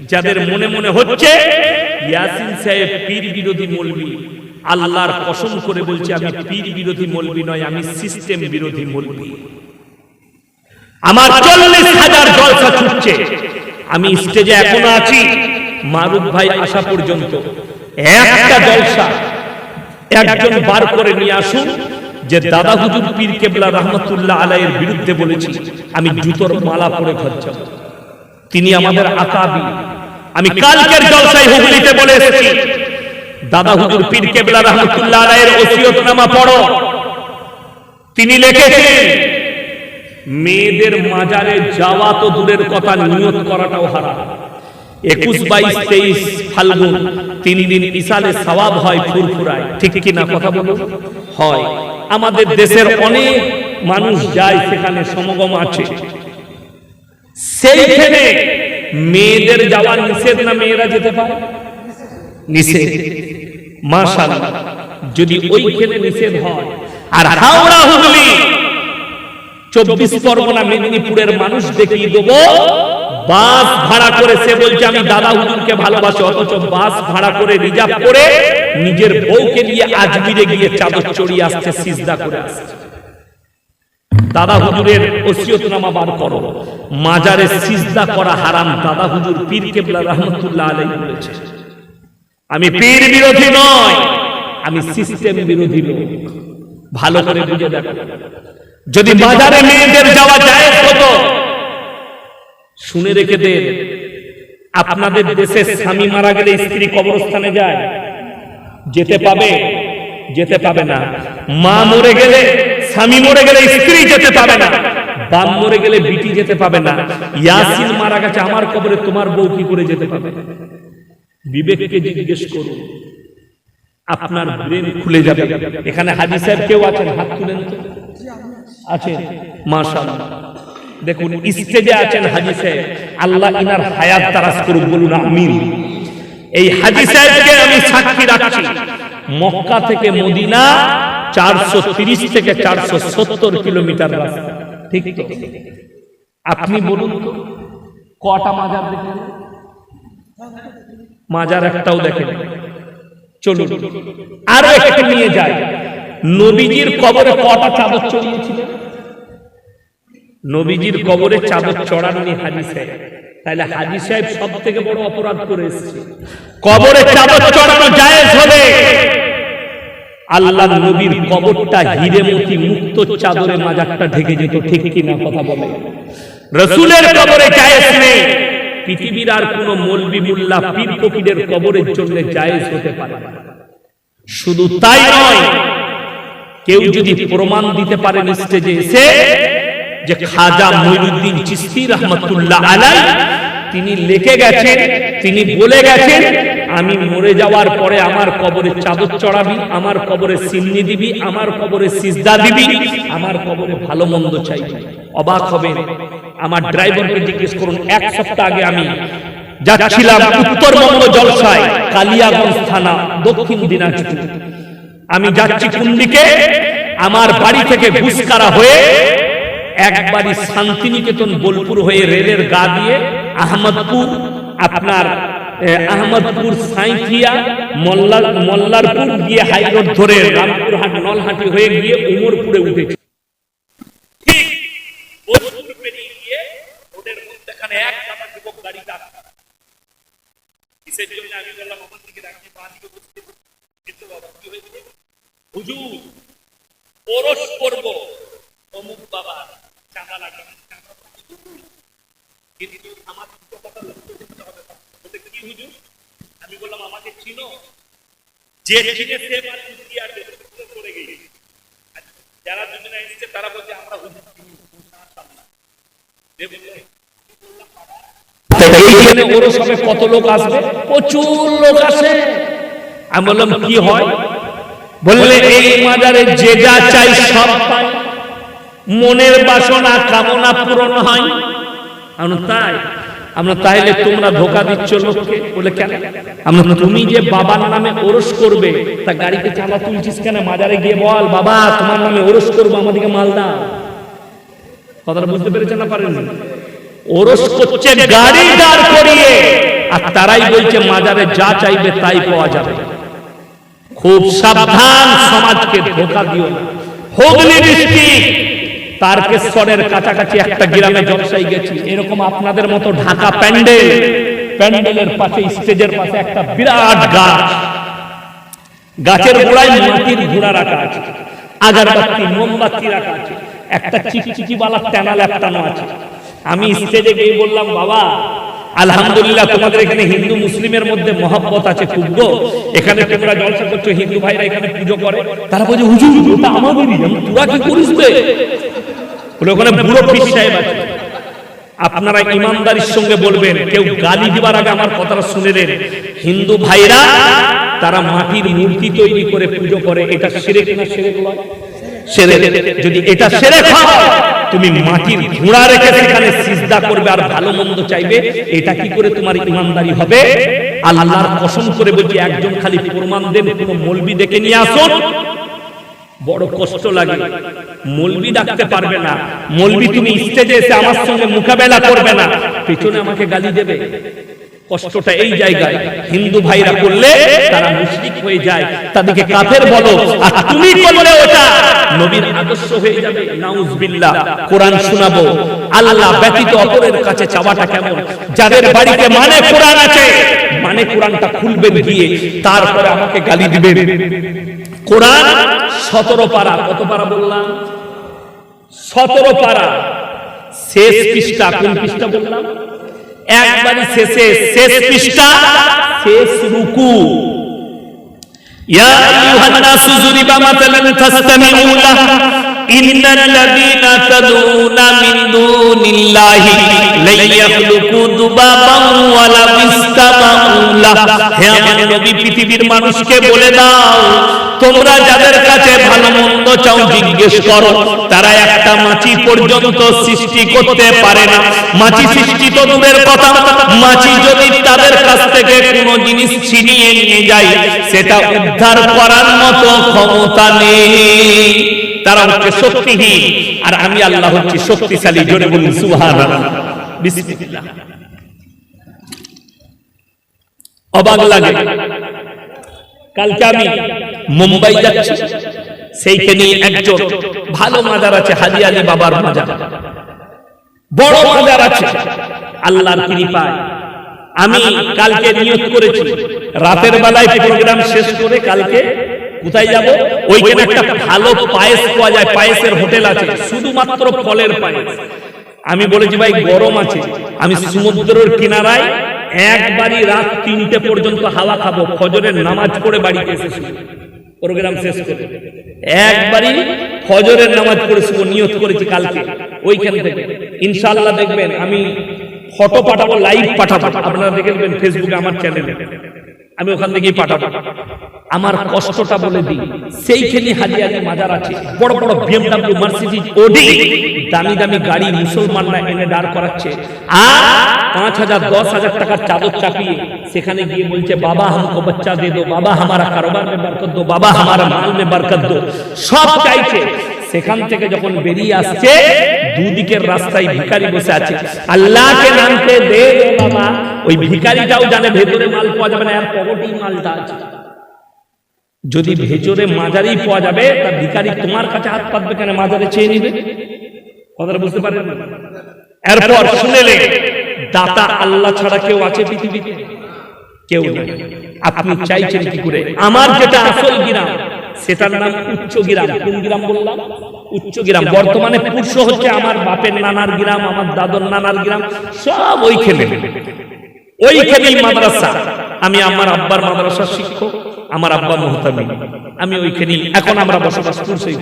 যাদের মনে মনে হচ্ছে, ইয়াসিন সাহেব পীর বিরোধী মলবি। আল্লাহর কসম করে বলছে, আমি পীর বিরোধী মলবি নয়, আমি সিস্টেম বিরোধী মলবি। আমার চল্লিশ হাজার জলসা ছুটছে। আমি স্টেজে এখনও আছি। মারুফ ভাই আসা পর্যন্ত। একটা জলসা একজন বার করে নিয়ে আসুন, যে দাদা হুজুর পীর কেবলা রহমতুল্লাহ আলাইয়ের বিরুদ্ধে বলেছি, আমি জুতোর মালা পরে যাব। তিনি আমাদের আকাবি আমি কালকের জলসায় হুগলিতে বলে এসেছি দাদা হুজুর পীর কেবলা রহমতুল্লাহ আলাইয়ের ওসিয়তনামা পড়ো। তিনি লিখেছেন মেয়েদের মাজারে যাওয়া তো দূরের কথা নিয়ত করাটাও হারাম। একুশ বাইশ তেইশ ফাল্গুন তিন দিন ইসালে সওয়াব হয় ফুরফুরায়। ঠিক কি না কথা বলুন হয়। আমাদের দেশের অনেক মানুষ যায় সেখানে সমাগম আছে। সেইখানে মেয়েদের যাওয়া নিষেধ না মেয়েরা যেতে পারে? নিষেধ। মাশাআল্লাহ। যদি ওইখানে নিষেধ হয় আর হাওড়া হুগলি। চব্বিশ পরগনা মেদিনীপুরের মানুষ দেখিয়ে দেবো বাস ভাড়া করে সে বলছে আমি দাদা হুজুরকে ভালোবাসি অথচ বাস ভাড়া করে রিজার্ভ করে নিজের বউকে নিয়ে আজমিরে গিয়ে চাদর চড়িয়ে আসছে সিজদা করে আসছে। দাদা হুজুরের ওসিয়তনামা বার করো। মাজারে সিজদা করা হারাম, দাদা হুজুর পীর কেবলা রহমতুল্লাহ আলাই বলেছে। আমি পীর বিরোধী নয়, আমি সিস্টেম বিরোধী লোক। ভালো করে বুঝে দেখো। যদি বাজারে মেয়েদের যাওয়া যায় হতো, শুনে রেখে দেন আপনাদের দেশে স্বামী মারা গেলে স্ত্রী কবরস্থানে যায়। যেতে পাবে যেতে পাবে না। মা মরে গেলে স্বামী মরে গেলে স্ত্রী যেতে পাবে না। বাপ মরে গেলে বিটি যেতে পাবে না। ইয়াসিন মারা গেছে, আমার কবরে তোমার বউ কি করে যেতে পাবে? বিবেককে জিজ্ঞেস করুন, আপনার ব্রেন খুলে যাবে। এখানে হাজি সাহেব কেউ আছেন? হাত তুলেন তো। আছেন মাশাআল্লাহ। দেখুন, স্টেজে আছেন হাজি সাহেব। আল্লাহ ইনার হায়াত তারাস করুক, বলুন আমিন। এই হাজি সাহেবকে আমি সাক্ষী রাখছি। মক্কা থেকে মদিনা চারশো থেকে চারশো সত্তর কিলোমিটার রাস্তা। ঠিক তো? আপনি বলুন তো, কটা মাজার দেখেন মাজার একটাও দেখেন। চলুন, আরও নিয়ে যায় নবীজির কবরে কটা চাদর চড়িয়েছিলেন? নবীজির কবরে চাদর চড়াননি সাহেব। তাহলে হাজি সাহেব সব থেকে বড় অপরাধ করে এসেছে। কবরে চাদর চড়ানো জায়েজ হবে। আল্লাহ নবীর কবরটা হিরে মতি মুক্ত চাদরে মাজারটা ঢেকে যেত, ঠিক কিনা কথা বলে। রসুলের কবরে জায়েজ পৃথিবীর আর কোন মলবি মুল্লা পীর ফকিরের কবরের জন্য জায়েজ হতে পারে শুধু তাই নয়, কেউ যদি প্রমাণ দিতে পারেন স্টেজে এসে যে খাজা মঈনুদ্দিন চিস্তি রহমতুল্লাহ আলাই তিনি লিখে গেছেন, তিনি বলে গেছেন, আমি মরে যাওয়ার পরে আমার কবরে চাদর চড়াবি, আমার কবরে সিন্নি দিবি, আমার কবরে সিজদা দিবি, আমার কবরে ভালো মন্দ চাইবি। অবাক হবেন। আমার ড্রাইভারকে জিজ্ঞেস করুন, এক সপ্তাহ আগে আমি যাচ্ছিলাম উত্তরবঙ্গ জলসায়, কালিয়াগঞ্জ থানা, দক্ষিণ দিনাজপুর। আমি যাচ্ছি কোন দিকে? আমার বাড়ি থেকে বুসকারা হয়ে একবারই শান্তিনিকেতন বোলপুর হয়ে রেলের গা দিয়ে আহমদপুর, আপনার আহমদপুর সাঁইথিয়া, মোল্লা, মোল্লারপুর গিয়ে হাইরোড ধরে রামপুরহাট, নলহাটি হয়ে গিয়ে উমরপুরে উঠেছি। হুজুর অমুক বাবা চাঁদা লাগবে আমি বললাম, আমাকে চিনো? যে যারা তারা বলছে, আমরা কত লোক আসবে? প্রচুর লোক আসে। আমি বললাম, কি হয়? বললে, এই মাজারে যে যা চাই সব পাই। মনের বাসনা, কামনা পূরণ হয়। আমরা তাই? আমরা তাইলে তোমরা ধোকা দিচ্ছ লোককে। বলে, কেন? আমরা তুমি যে বাবার নামে ওরস করবে, তা গাড়িতে চালা তুলছিস কেন? মাজারে গিয়ে বল, বাবা, তোমার নামে ওরস করব, আমাদেরকে মাল কথাটা বুঝতে পেরেছেন না পারেন ওরস করছে গাড়ি দাঁড় করিয়ে, আর তারাই বলছে, মাজারে যা চাইবে তাই পাওয়া যাবে। খুব সাবধান, সমাজকে ধোকা দিও না। হুগলি ডিস্ট্রিক্ট তারকেশ্বরের কাছাকাছি একটা গ্রামে জলসাই গেছি। এরকম আপনাদের মতো ঢাকা প্যান্ডেল, প্যান্ডেলের পাশে, স্টেজের পাশে একটা বিরাট গাছ। গাছের গোড়ায় মাটির ঘোড়া রাখা আছে, আগারবাতি, মোমবাতি রাখা আছে, একটা চিকচিকি বালা ট্যানা ল্যাপটানো আছে। আমি স্টেজে গিয়ে বললাম, বাবা আলহামদুলিল্লাহ তোমাদের এখানে হিন্দু মুসলিমের মধ্যে মহব্বত আছে খুব গো। এখানে তোমরা জলসা করছ হিন্দু ভাইরা এখানে পুজো করে। তারা বলছে হুজুর ওটা আমাদেরই আমি তোরা কি করিস বে বলে ওখানে বুড়ো পীর সাহেব আছে। আপনারা ইমানদারির সঙ্গে বলবেন কেউ গালি দিবার আগে আমার কথাটা শুনে নেন। হিন্দু ভাইরা তারা মাটির মূর্তি তৈরি করে পুজো করে এটা সেরে কিনা সেরে সেরে যদি এটা সেরে খাও তুমি মাটির ঘোড়া রেখে সেখানে সিজদা করবে আর ভালো মন্দ চাইবে, এটা কি করে তোমার ইমানদারি হবে? আল্লাহর কসম করে বলছি, একজন খালি প্রমাণ দেন, কোন মলবি ডেকে নিয়ে আসুন। বড় কষ্ট লাগে। মলবি ডাকতে পারবে না। মলবি তুমি স্টেজে এসে আমার সঙ্গে মোকাবেলা করবে না। পেছনে আমাকে গালি দেবে। কষ্টটা এই জায়গায় হিন্দু ভাইরা করলে তারা মুশরিক হয়ে যায়। তাদেরকে কাফের বলো, আর তুমি করলে ওটা, নবীর আদর্শ হয়ে যাবে, নাউজবিল্লাহ। কোরআন শোনাবো। আল্লাহ ব্যতীত অপরের কাছে চাওয়াটা কেমন? যাদের বাড়িতে মানে কোরআন আছে মানে কোরআনটা খুলবেন গিয়ে, তারপরে আমাকে গালি দিবেন। কোরআন সতেরো পারা, কত পারা বললাম? সতেরো পারা। শেষ পৃষ্ঠা, কোন পৃষ্ঠা বললাম? একবারই শেষে শেষ পৃষ্ঠা শেষ রুকু। ইয়া আইয়ুহান নাসু যুরিবা মাতালান ফাসতামিউ লাহ মিন মানুষকে বলে দাও, তোমরা যাদের কাছে ভালো মন্দ চাও জিজ্ঞেস করো। তারা একটা মাছি পর্যন্ত সৃষ্টি করতে পারে না। মাছি সৃষ্টি তো দূরের কথা। মাছি যদি তাদের কাছ থেকে কোনো জিনিস ছিনিয়ে নিয়ে যায়, সেটা উদ্ধার করার মতো ক্ষমতা নেই। তারা হচ্ছে শক্তিহীন। আর আমি আল্লাহ হচ্ছি শক্তিশালী, জোরে বলুন বিসমিল্লাহ। অবাক লাগে। কালকে আমি মুম্বাই যাচ্ছি। সেইখানে একজন ভালো মাজার আছে, হাজি আলী বাবার মাজার। বড় মাজার আছে। আল্লাহর কৃপায়। আমি কালকে নিয়োগ করেছি। রাতের বেলায় প্রোগ্রাম শেষ করে কালকে কোথায় যাব? ওইখানে একটা ভালো পায়েস পাওয়া যায়, পায়েসের হোটেল আছে, শুধুমাত্র ফলের পায়েস। আমি বলেছি, ভাই, গরম আছে। আমি সমুদ্রের কিনারায় একবারই রাত তিনটে পর্যন্ত হাওয়া খাব, ফজরের নামাজ পড়ে বাড়িতে এসেছি প্রোগ্রাম শেষ করে একবারই ফজরের নামাজ পড়ে শুভ নিয়ত করেছি কালকে। ওইখান থেকে। ইনশাআল্লাহ দেখবেন, আমি ফটো পাঠাবো, লাইভ পাঠাবো। আপনারা দেখে নেবেন ফেসবুকে আমার চ্যানেলে আমি ওখান থেকেই পাঠাবো। আমার কষ্টটা বলে দিই। সেইখানে হাজি মাজার আছে। বড় বড় বিএমডাব্লিউ মার্সিডিজ ওডি দামি দামি গাড়ি মুসলমানরা এনে দাঁড় করাচ্ছে। আর পাঁচ হাজার দশ হাজার টাকার চাদর চাপিয়ে সেখানে গিয়ে বলছে বাবা আমাকে বাচ্চা দে দো। বাবা হামারা কারোবার মে বরকত দো। বাবা হামারা মাল মে বরকত দো। সব চাইছে। সেখান থেকে যখন বেরিয়ে আসছে দুদিকের রাস্তায় ভিকারি বসে আছে। আল্লাহকে নামতে দে বাবা। ওই ভিকারিটাও জানে ভেতরে মাল পাওয়া যাবে না আর পকেটেই মালটা আছে। যদি ভেতরে মাজারেই পাওয়া যাবে তা ভিখারি তোমার কাছে হাত পাতবে কেন? মাজারে চেয়ে নিবে। কথাটা বুঝতে পারেন? এরপর শুনেলে দাতা আল্লাহ ছাড়া কেউ আছে পৃথিবীতে? কেউ নেই। আপনি চাইছেন কি করে? আমার যেটা আসল গ্রাম সেটার নাম উচ্চ গ্রাম। কোন গ্রাম বললাম? উচ্চ গ্রাম। বর্তমানে পুরুষ হচ্ছে আমার বাপের নানার গ্রাম আমার দাদর নানার গ্রাম সব ওইখানে। ওইখানেই মাদ্রাসা। আমি আমার আব্বার মাদ্রাসার শিক্ষক। আমার আব্বা মোহতামি। আমি ওইখানে এখন আমরা বসবাস করছি